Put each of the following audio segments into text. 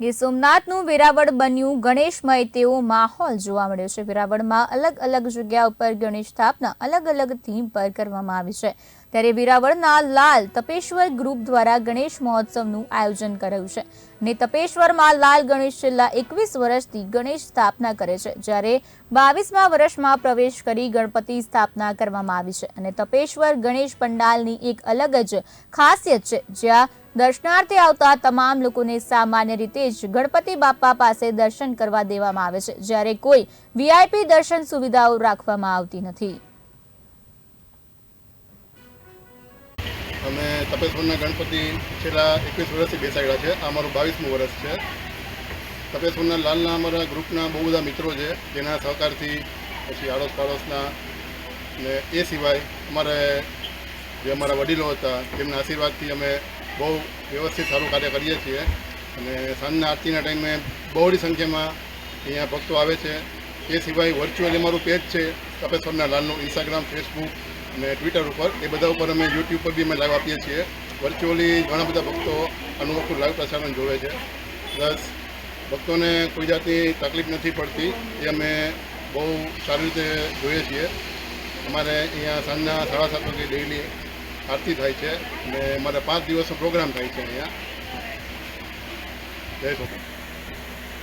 ગીર સોમનાથનું વેરાવળ બન્યું ગણેશમય તેવો માહોલ જોવા મળ્યો છે. વેરાવળમાં અલગ અલગ જગ્યા ઉપર ગણેશ સ્થાપના અલગ અલગ થીમ પર કરવામાં આવી છે. ત્યારે વેરાવળના લાલ તપેશ્વર ગ્રુપ દ્વારા ગણેશ મહોત્સવનું આયોજન કરાયું છે. ને તપેશ્વરમાં લાલ ગણેશ છેલ્લા એકવીસ વર્ષથી ગણેશ સ્થાપના કરે છે, જ્યારે બાવીસમા વર્ષમાં પ્રવેશ કરી ગણપતિ સ્થાપના કરવામાં આવી છે. અને તપેશ્વર ગણેશ પંડાલની એક અલગ જ ખાસિયત છે, જ્યાં દર્શનાર્થે આવતા તમામ લોકોને સામાન્ય રીતે જ ગણપતિ બાપા પાસે દર્શન કરવા દેવામાં આવે છે, જ્યારે કોઈ વીઆઈપી દર્શન સુવિધાઓ રાખવામાં આવતી નથી. તપેશ્વરના ગણપતિ છેલ્લા એકવીસ વર્ષથી બેસાડ્યા છે. આ અમારું બાવીસમું વર્ષ છે. તપેશ્વરના લાલના અમારા ગ્રુપના બહુ બધા મિત્રો છે, જેના સહકારથી પછી આડોશ પાડોશના ને એ સિવાય અમારે જે અમારા વડીલો હતા તેમના આશીર્વાદથી અમે બહુ વ્યવસ્થિત સારું કાર્ય કરીએ છીએ. અને સાંજના આરતીના ટાઈમે બહોળી સંખ્યામાં અહીંયા ભક્તો આવે છે. એ સિવાય વર્ચ્યુઅલી અમારું પેજ છે, તપેશ્વરના લાલનું ઇન્સ્ટાગ્રામ ફેસબુક અને ટ્વિટર ઉપર. એ બધા ઉપર અમે યુટ્યુબ પર બી અમે લાઈવ આપીએ છીએ. વર્ચ્યુઅલી ઘણા બધા ભક્તો આનું આખું લાઈવ પ્રસારણ જોવે છે. પ્લસ ભક્તોને કોઈ જાતની તકલીફ નથી પડતી. એ અમે બહુ સારી રીતે જોઈએ છીએ. અમારે અહીંયા સાંજના સાડા સાત વાગે ડેઇલી આરતી થાય છે. અને અમારે પાંચ દિવસનો પ્રોગ્રામ થાય છે અહીંયા. જય સ્વામી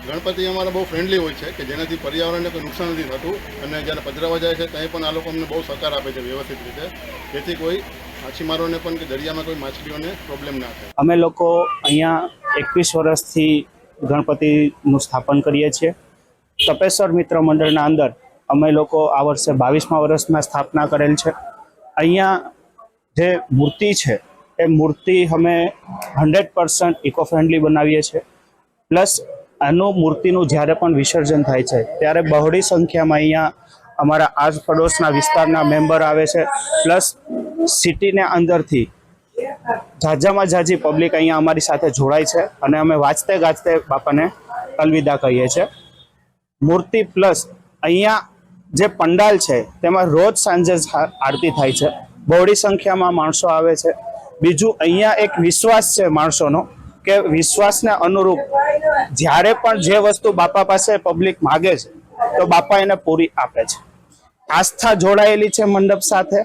ગણપતિ અમારા બહુ ફ્રેન્ડલી હોય છે કે જેનાથી પર્યાવરણને કોઈ નુકસાન નથી થતું અને જ્યારે પધરાવા જાય છે ત્યાં પણ આ લોકો અમને બહુ સહકાર આપે છે વ્યવસ્થિત રીતે. જેથી કોઈ માછીમારોને પણ કે દરિયામાં કોઈ માછલીઓને પ્રોબ્લેમ ના થાય. અમે લોકો અહીંયા એકવીસ વર્ષથી ગણપતિનું સ્થાપન કરીએ છીએ. તપેશ્વર મિત્ર મંડળના અંદર અમે લોકો આ વર્ષે બાવીસમા વર્ષમાં સ્થાપના કરેલ છે. અહીંયા જે મૂર્તિ છે, એ મૂર્તિ અમે હંડ્રેડ પર્સન્ટ ઇકો ફ્રેન્ડલી બનાવીએ છીએ. પ્લસ આનું મૂર્તિનું જ્યારે પણ વિસર્જન થાય છે, ત્યારે બહોળી સંખ્યામાં અહીંયા અમારા આસપડોશના વિસ્તારના મેમ્બર આવે છે. પ્લસ સિટીને અંદરથી ઝાઝામાં ઝાઝી પબ્લિક અહીંયા અમારી સાથે જોડાય છે અને અમે વાંચતે ગાજતે બાપાને અલવિદા કહીએ છીએ. મૂર્તિ પ્લસ અહીંયા જે પંડાલ છે, તેમાં રોજ સાંજે આરતી થાય છે. બહોળી સંખ્યામાં માણસો આવે છે. બીજું અહીંયા એક વિશ્વાસ છે માણસોનો. કે વિશ્વાસને અનુરૂપ જ્યારે પણ જે વસ્તુ બાપા પાસે પબ્લિક માગે છે, તો બાપા એને પૂરી આપે છે. આસ્થા જોડાયેલી છે મંડપ સાથે.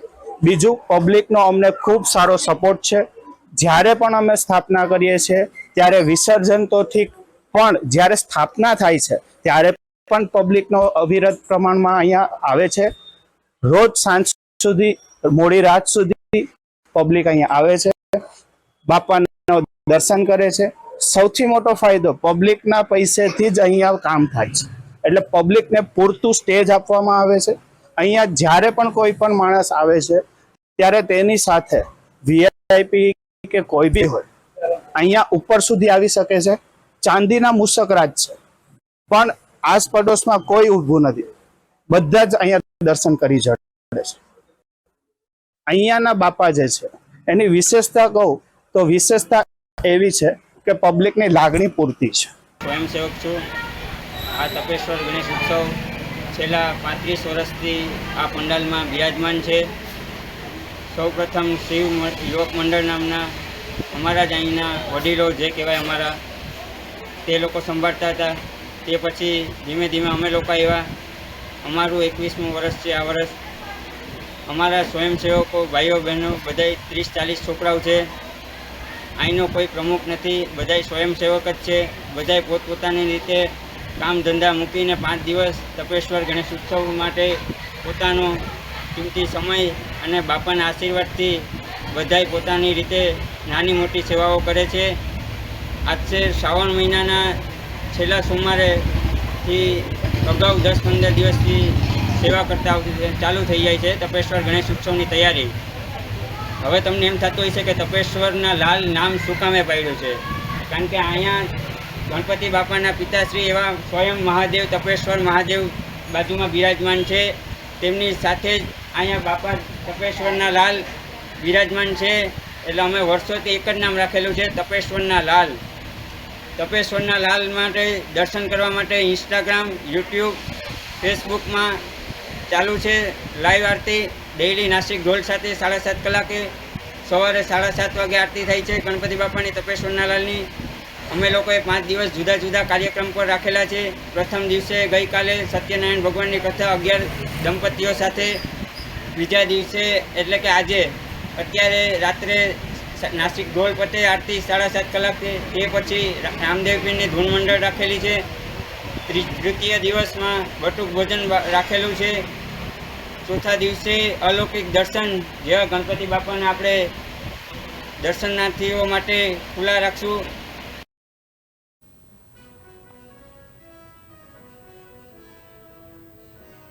બીજું પબ્લિકનો અમને ખૂબ સારો સપોર્ટ છે. જ્યારે પણ અમે સ્થાપના કરીએ છીએ, ત્યારે વિસર્જન તો પણ જ્યારે સ્થાપના થાય છે, ત્યારે પણ પબ્લિકનો અવિરત પ્રમાણમાં અહીંયા આવે છે. રોજ સાંજ સુધી, મોડી રાત સુધી પબ્લિક અહીંયા આવે છે. બાપાનો દર્શન કરે છે. સૌથી મોટો ફાયદો પબ્લિકના પૈસેથી જ અહીંયા કામ થાય છે. એટલે પબ્લિકને પૂરતું સ્ટેજ આપવામાં આવે છે. અહીંયા જ્યારે પણ કોઈ પણ માણસ આવે છે, ત્યારે તેની સાથે વીઆઈપી કે કોઈ બી હોય, અહીંયા ઉપર સુધી આવી શકે છે. ચાંદીના મુસકરાજ છે. પણ આસપડોશમાં કોઈ ઊભું નથી. બધા જ અહીંયા દર્શન કરી જડે છે. અહીંયાના બાપા જે છે, એની વિશેષતા કહું તો વિશેષતા એવી છે કે પબ્લિકની લાગણી પૂરતી છે. સ્વયંસેવક છું. આ તપેશ્વર ગણેશ ઉત્સવ છેલ્લા પાંત્રીસ વર્ષથી આ પંડાલમાં બિરાજમાન છે. સૌપ્રથમ શિવ યુવક મંડળ નામના અમારા જ અહીંના વડીલો જે કહેવાય અમારા, તે લોકો સંભાળતા હતા. તે પછી ધીમે ધીમે અમે લોકો આવ્યા. અમારું એકવીસમું વર્ષ છે આ વર્ષ. અમારા સ્વયંસેવકો, ભાઈઓ, બહેનો બધાય ત્રીસ ચાલીસ છોકરાઓ છે. અહીંનો કોઈ પ્રમુખ નથી, બધાય સ્વયંસેવક જ છે, બધાય પોતપોતાની રીતે કામ ધંધા મૂકીને પાંચ દિવસ તપેશ્વર ગણેશ ઉત્સવ માટે પોતાનો કિંમતી સમય અને બાપાના આશીર્વાદથી બધાય પોતાની રીતે નાની મોટી સેવાઓ કરે છે. આજે શ્રાવણ મહિનાના છેલ્લા સોમવારેથી અગાઉ દસ પંદર દિવસથી સેવા કરતા ચાલુ થઈ જાય છે તપેશ્વર ગણેશ ઉત્સવની તૈયારી. હવે તમને એમ થતું હોય છે કે તપેશ્વરના લાલ નામ શું કામે પાડ્યું છે? કારણ કે અહીંયા ગણપતિ બાપાના પિતાશ્રી એવા સ્વયં મહાદેવ, તપેશ્વર મહાદેવ બાજુમાં બિરાજમાન છે. તેમની સાથે જ અહીંયા બાપા તપેશ્વરના લાલ બિરાજમાન છે. એટલે અમે વર્ષોથી એક જ નામ રાખેલું છે, તપેશ્વરના લાલ. તપેશ્વરના લાલ માટે દર્શન કરવા માટે ઇન્સ્ટાગ્રામ યુટ્યુબ ફેસબુકમાં ચાલુ છે લાઈવ આરતી. ડેઈલી નાસિક ઢોલ સાથે સાડા સાત કલાકે સવારે સાડા સાત વાગે આરતી થાય છે ગણપતિ બાપાની તપેશ સોનાલાલની. અમે લોકોએ પાંચ દિવસ જુદા જુદા કાર્યક્રમ પર રાખેલા છે. પ્રથમ દિવસે ગઈકાલે સત્યનારાયણ ભગવાનની કથા અગિયાર દંપતીઓ સાથે. બીજા દિવસે એટલે કે આજે અત્યારે રાત્રે નાસિક ઢોલ પતે આરતી સાડા સાત કલાકે. એ પછી રામદેવપીરની રામદેવ ધૂન મંડળ રાખેલી છે. તૃતીય દિવસમાં બટુક ભોજન રાખેલું છે. ચોથા દિવસે અલૌકિક દર્શન જેવા ગણપતિ બાપાને આપણે દર્શનાર્થીઓ માટે ખુલ્લા રાખશું.